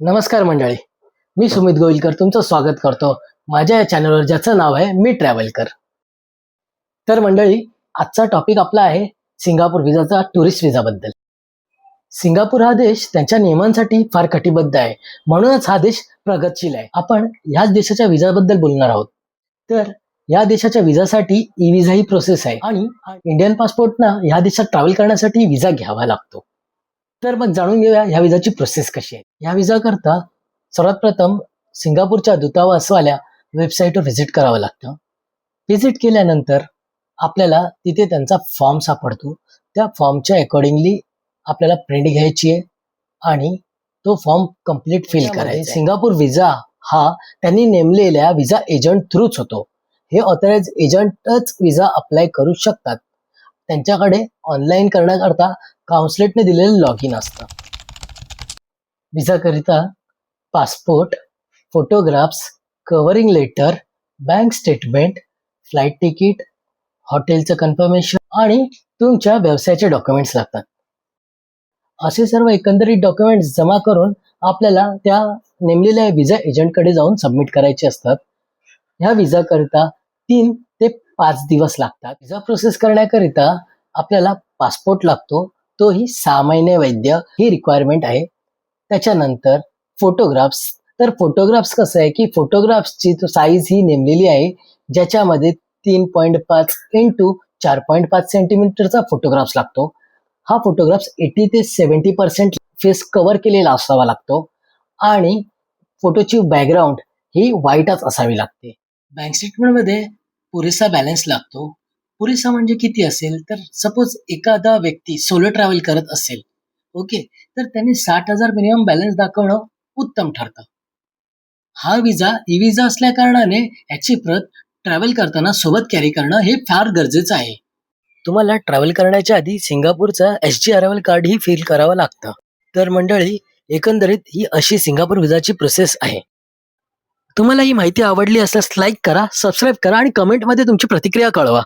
नमस्कार मंडळी. मी सुमित गोविलकर तुमचं स्वागत करतो. माझ्या या चॅनलवर ज्याचं नाव आहे मी ट्रॅव्हल तर मंडळी आजचा टॉपिक आपला आहे सिंगापूर विजाचा टुरिस्ट विजाबद्दल सिंगापूर हा देश त्यांच्या नियमांसाठी फार कटिबद्ध आहे. म्हणूनच हा देश प्रगतशील आहे. आपण ह्याच देशाच्या विजाबद्दल बोलणार आहोत. तर या देशाच्या विजासाठी ई विजा ही प्रोसेस आहे. आणि इंडियन पासपोर्टना ह्या देशात ट्रॅव्हल करण्यासाठी विजा घ्यावा लागतो. तर मग जाणून घेऊया ह्या विजाची प्रोसेस कशी आहे. ह्या विजा करता सर्वात प्रथम सिंगापूरच्या दूतावासवाल्या वेबसाईटवर व्हिजिट करावं लागतं. व्हिजिट केल्यानंतर आपल्याला तिथे त्यांचा फॉर्म सापडतो. त्या फॉर्मच्या अकॉर्डिंगली आपल्याला प्रिंट घ्यायची आहे आणि तो फॉर्म कंप्लीट फिल करायचा सिंगापूर विजा हा त्यांनी नेमलेल्या विजा एजंट थ्रूच होतो. हे ऑथराइज एजंटच विजा अप्लाय करू शकतात. त्यांच्याकडे ऑनलाईन करण्याकरता काउन्सलेटने दिलेलं लॉग इन असतं विजाकरिता passport photographs covering letter bank statement flight ticket हॉटेलचं कन्फर्मेशन आणि तुमच्या व्यवसायाचे डॉक्युमेंट्स लागतात. असे सर्व एकंदरीत डॉक्युमेंट्स जमा करून आपल्याला त्या नेमलेल्या विजा एजंटकडे जाऊन सबमिट करायचे असतात. ह्या विजाकरिता तीन ते पाच दिवस लागतात. विजा प्रोसेस करण्याकरिता आपल्याला पासपोर्ट लागतो. तोही सहा महिने वैद्य ही रिक्वायरमेंट आहे. त्याच्यानंतर फोटोग्राफ्स तर फोटोग्राफ्स कसं आहे की फोटोग्राफ्सची साईज ही नेमलेली आहे. ज्याच्यामध्ये तीन पॉईंट पाच इंटू चार पॉईंट पाच सेंटीमीटरचा फोटोग्राफ्स लागतो. हा फोटोग्राफ्स एटी ते सेवन्टी पर्सेंट फेस कव्हर केलेला असावा लागतो. आणि फोटोची बॅकग्राऊंड ही व्हाईटच असावी लागते. बँक स्टेटमेंटमध्ये पुरेसा बॅलन्स लागतो. पुरेसा म्हणजे किती असेल? तर सपोज एखादा व्यक्ती सोलो ट्रॅव्हल करत असेल ओके तर त्यांनी साठ हजार मिनिमम बॅलन्स दाखवणं उत्तम ठरतं. हा विजा ई विजा असल्या कारणाने याची प्रत ट्रॅव्हल करताना सोबत कॅरी करणं हे फार गरजेचं आहे. तुम्हाला ट्रॅव्हल करण्याच्या आधी सिंगापूरचा एस जी अरावल कार्ड ही फिल करावं लागतं. तर मंडळी एकंदरीत ही अशी सिंगापूर विजाची प्रोसेस आहे. तुम्हाला ही माहिती आवडली असल्यास लाईक करा सबस्क्राईब करा आणि कमेंटमध्ये तुमची प्रतिक्रिया कळवा.